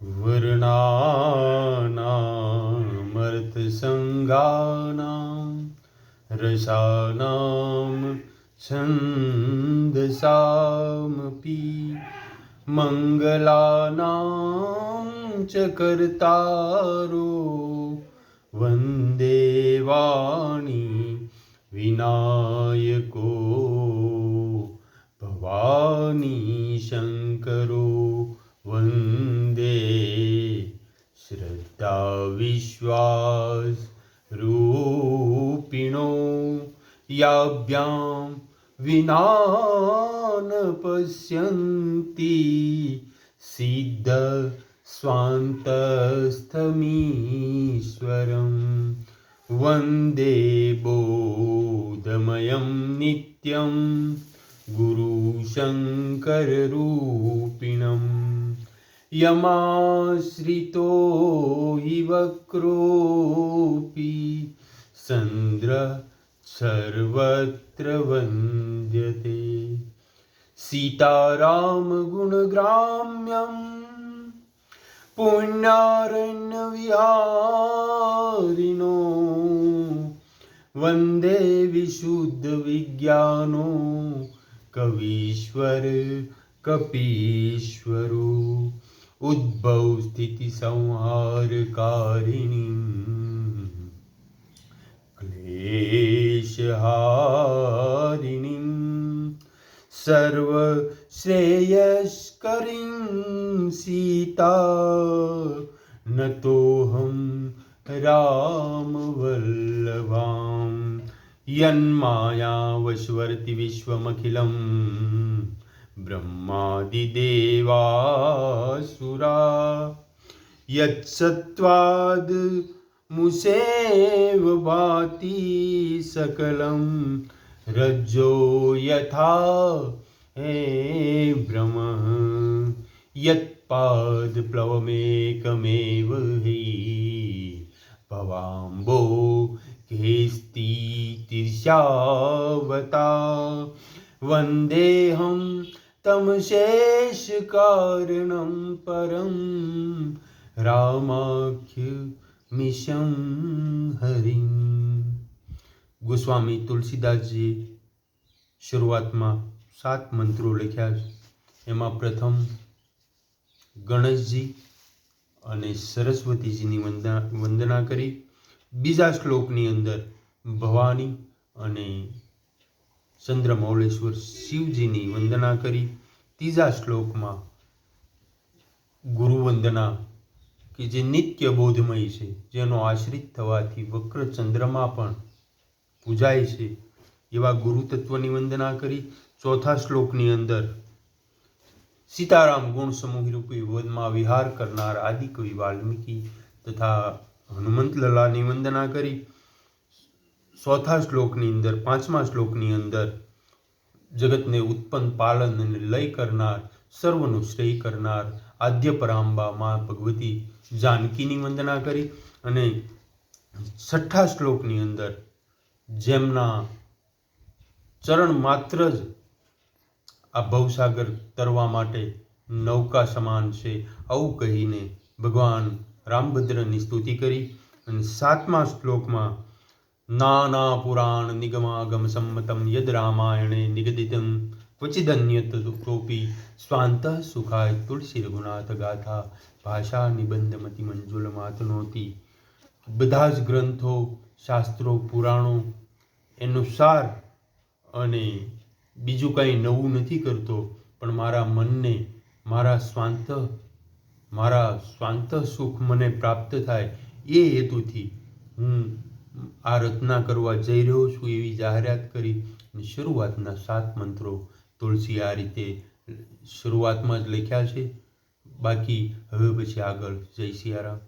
वर्णानामर्थसङ्गानां रसानां छन्दसामपि मङ्गलानां च कर्तारो वन्दे वाणी विनायको વિશ્વાસ રૂપિણો યાભ્યામ વિનાન પશ્યંતી સિદ્ધ સ્વાંતસ્થમીશ્વરમ વંદે બોધમયમ નિત્યમ ગુરુશંકરરૂપિણમ યમાશ્રિતો ઇવક્રોપી ચંદ્ર સર્વત્ર વંદ્યતે સીતારામ ગુણગ્રામ્યમ પુણ્યારણ્ય વિહારિનો વંદે વિશુદ્ધ વિજ્ઞાનો કવીશ્વર કપીશ્વરો विशुद्धविज्ञानो कवीश्वर कपीश्वरो उद्भव स्थितिसंहारकारिणीं क्लेशहारिणीं सर्वश्रेयस्करीं सीता नतोऽहं रामवल्लभां यन्मायावशवर्ति विश्वमखिलं સુરા યત્સત્વાદ મુસેવ ભાતી સકલમ રજ્જો યથા હે બ્રહ્મ યત્પાદ પ્લવમેકમેવ હિ ભવાંબો કેસ્તી તીર્ષાવતા વંદેહમ તમ શેષ કારણમ પરમ રામાખ્ય મિશમ હરિમ ગોસ્વામી તુલસીદાસજી શરૂઆતમાં સાત મંત્રો લખ્યા છે એમાં પ્રથમ ગણેશજી અને સરસ્વતીજીની વંદના વંદના કરી. બીજા શ્લોકની અંદર ભવાની અને ચંદ્રમૌલેશ્વર શિવજીની વંદના કરી. ત્રીજા શ્લોકમાં ગુરુવંદના, કે જે નિત્ય બોધમય છે, જેનો આશ્રિત થવાથી વક્ર ચંદ્રમાં પણ પૂજાય છે, એવા ગુરુ તત્વની વંદના કરી. ચોથા શ્લોકની અંદર, સીતારામ ગુણ સમૂહ રૂપી વનમાં વિહાર કરનાર આદિકવિ વાલ્મીકી તથા હનુમંત લલાની વંદના કરી. ચોથા શ્લોકની અંદર, પાંચમા શ્લોકની અંદર, જગતને ઉત્પન્ન, પાલન અને લય કરનાર, સર્વનું શ્રેય કરનાર, આદ્ય પરાંબા, મા ભગવતી જાનકીની વંદના કરી અને છઠ્ઠા શ્લોકની અંદર જેમના ચરણ માત્ર જ આ ભવસાગર તરવા માટે નૌકા સમાન છે, આવું કહીને ભગવાન રામભદ્રની સ્તુતિ કરી અને સાતમા શ્લોકમાં નાના પુરાણ નિગમાગમ સંમતમ યદ રામાયણે નિગદિતમ ક્વચિદન્યત કોપી સ્વાંત સુખાય તુલસી રઘુનાથ ગાથા ભાષા નિબંધમતી મંજુલ માતનોતી બધા જ ગ્રંથો શાસ્ત્રો પુરાણો એનો સાર અને બીજું કંઈ નવું નથી કરતો, પણ મારા મનને, મારા સ્વાંત મારા સ્વાંત સુખ મને પ્રાપ્ત થાય એ હેતુથી હું આ રચના કરવા જઈ રહ્યો છું એવી જાહેરાત કરી શરૂઆતના સાત મંત્રો તુલસી આ રીતે શરૂઆતમાં જ લખ્યા છે. બાકી હવે પછી આગળ જય સિયારામ.